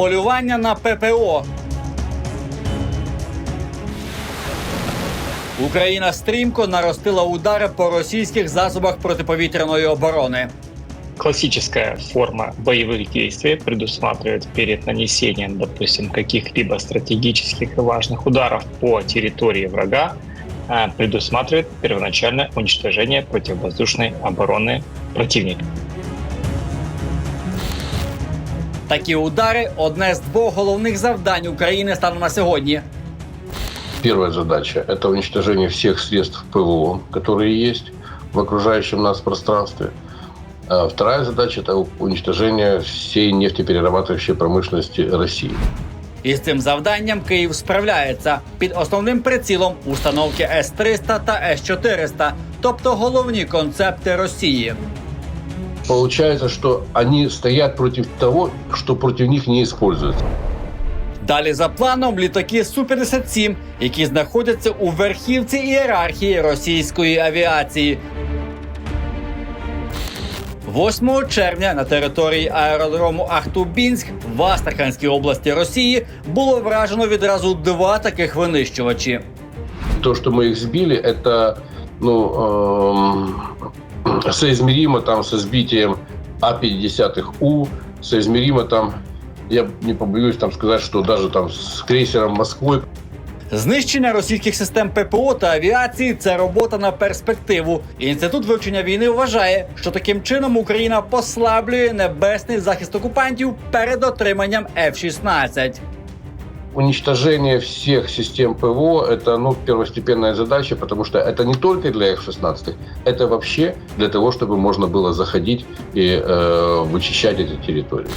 Полювання на ППО. Україна стрімко наростила удари по російських засобах протиповітряної оборони. Классическая форма боевых действий предусматривает перед нанесением, допустим, каких-либо стратегических и важных ударов по территории врага, а, предусматривает первоначальное уничтожение противовоздушной обороны противника. Такі удари одне з двох головних завдань України станом на сьогодні. Первая задача – это уничтожение всех средств ПВО, которые есть в окружающем нас пространстве. А вторая задача – это уничтожение всей нефтеперерабатывающей промышленности России. І з цим завданням Київ справляється під основним прицілом установки С-300 та С-400, тобто головні концепти Росії. Получается, что они стоят против того, что против них не используется. Далі за планом літаки Су-57, які знаходяться у верхівці ієрархії російської авіації. 8 червня на території аеродрому Ахтубінськ в Астраханській області Росії було вражено відразу два таких винищувачі. То, что мы их сбили, это ну, эм, соизмеримо там со сбитием А-50У, соизмеримо там, я не побоюсь там сказать, что даже там с крейсером Москвой Знищення російських систем ППО та авіації це робота на перспективу. Інститут вивчення війни вважає, що таким чином Україна послаблює небесний захист окупантів перед отриманням F-16 уничтожение всех систем ПВО – это ну, первостепенная задача, потому что это не только для F-16, это вообще для того, чтобы можно было заходить и э, вычищать эти территории.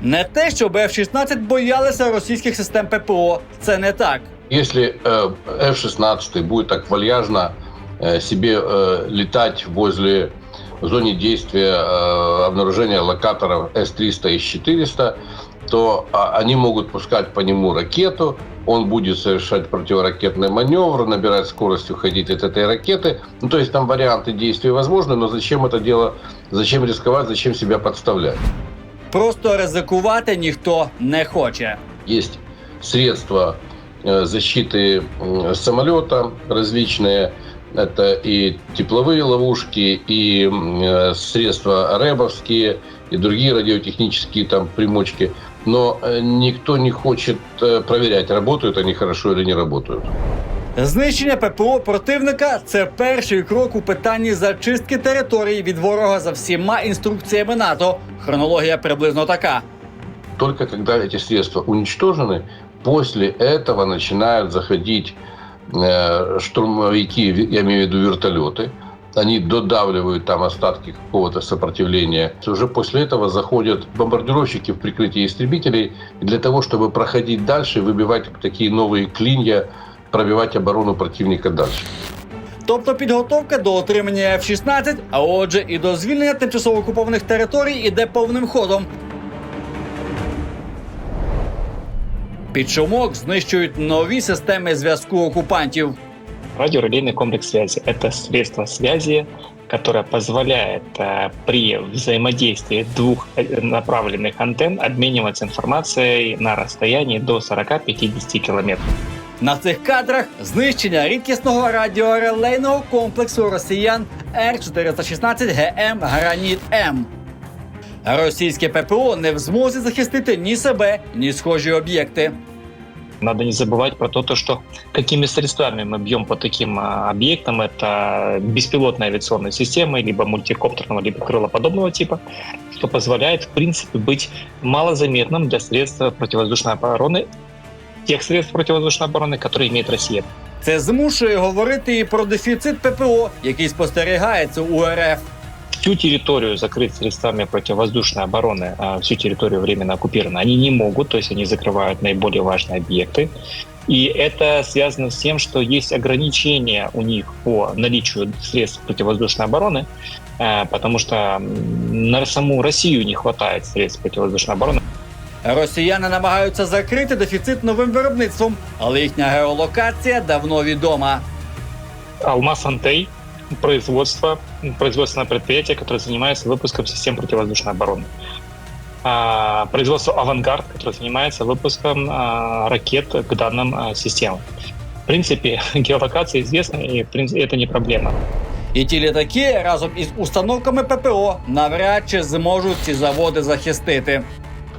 Не те, щоб F-16 боялися російських систем ППО. Це не так. Если э, F-16 будет так вальяжно э, себе э, летать возле в зоне действия э, обнаружения локаторов С-300 и С-400, то а, они могут пускать по нему ракету, он будет совершать противоракетный маневр, набирать скорость, уходить от этой ракеты. Ну, то есть там варианты действий возможны, но зачем это дело, зачем рисковать, зачем себя подставлять? Просто ризикувати ніхто не хоче. Есть средства э, защиты м, самолета различные. Это и тепловые ловушки, и м, э, средства рэбовские, и другие радиотехнические там примочки. Но э, никто не хочет э, проверять, работают они хорошо или не работают. Знищення ППО противника це перший крок у питанні зачистки території від ворога за всіма інструкціями НАТО. Хронологія приблизно така. Только когда эти средства уничтожены, после этого начинают заходить э, штурмовики, я имею в виду вертолеты. Они додавливают там остатки какого-то сопротивления. Уже после этого заходят бомбардировщики в прикрытие истребителей для того, чтобы проходить дальше, выбивать такие новые клинья, пробивать оборону противника дальше. Тобто підготовка до отримання F-16, а отже, і до звільнення тимчасово окупованих територій іде повним ходом. Під шумок знищують нові системи зв'язку окупантів. Радиорелейный комплекс связи – это средство связи, которое позволяет э, при взаимодействии двух э, направленных антенн обмениваться информацией на расстоянии до 40-50 километров. На цих кадрах знищення рідкісного радіорелейного комплексу росіян Р-416 ГМ Граніт М. Російське ППО не в змозі захистити ні себе, ні схожі об'єкти. Надо не забывать про то, то, что какими средствами мы бьем по таким а, объектам. Это беспилотные авиационные системы, либо мультикоптерного, либо крылоподобного типа, что позволяет, в принципе, быть малозаметным для средств противовоздушной обороны, тех средств противовоздушной обороны, которые имеет Россия. Це змушує говорити і про дефіцит ППО, який спостерігається у РФ. Всю территорию закрыть средствами противовоздушной обороны, а, всю территорию временно оккупирована, они не могут, то есть они закрывают наиболее важные объекты. И это связано с тем, что есть ограничения у них по наличию средств противовоздушной обороны, э, потому что м, на саму Россию не хватает средств противовоздушной обороны. Росіяни намагаються закрити дефіцит новим виробництвом, але їхня геолокація давно відома. Алмаз Антей производство, производственное предприятие, которое занимается выпуском систем противовоздушной обороны. а, производство «Авангард», который занимается выпуском а, ракет к данным а, системам. В принципе, геолокация известна, и в принципе, это не проблема. І ті літаки разом із установками ППО навряд чи зможуть ці заводи захистити.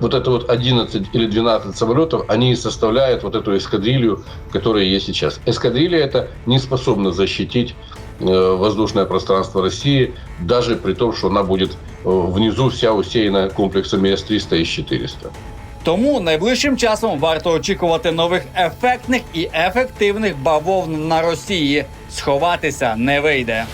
Вот это вот 11 или 12 самолетов, они и составляют вот эту эскадрилью, которая есть сейчас. Эскадрилья это не способна защитить э, воздушное пространство России, даже при том, что она будет э, внизу вся усеяна комплексами С-300 и С-400. Тому найближчим часом варто очікувати нових ефектних і ефективних бавовн на Росії. Сховатися не вийде.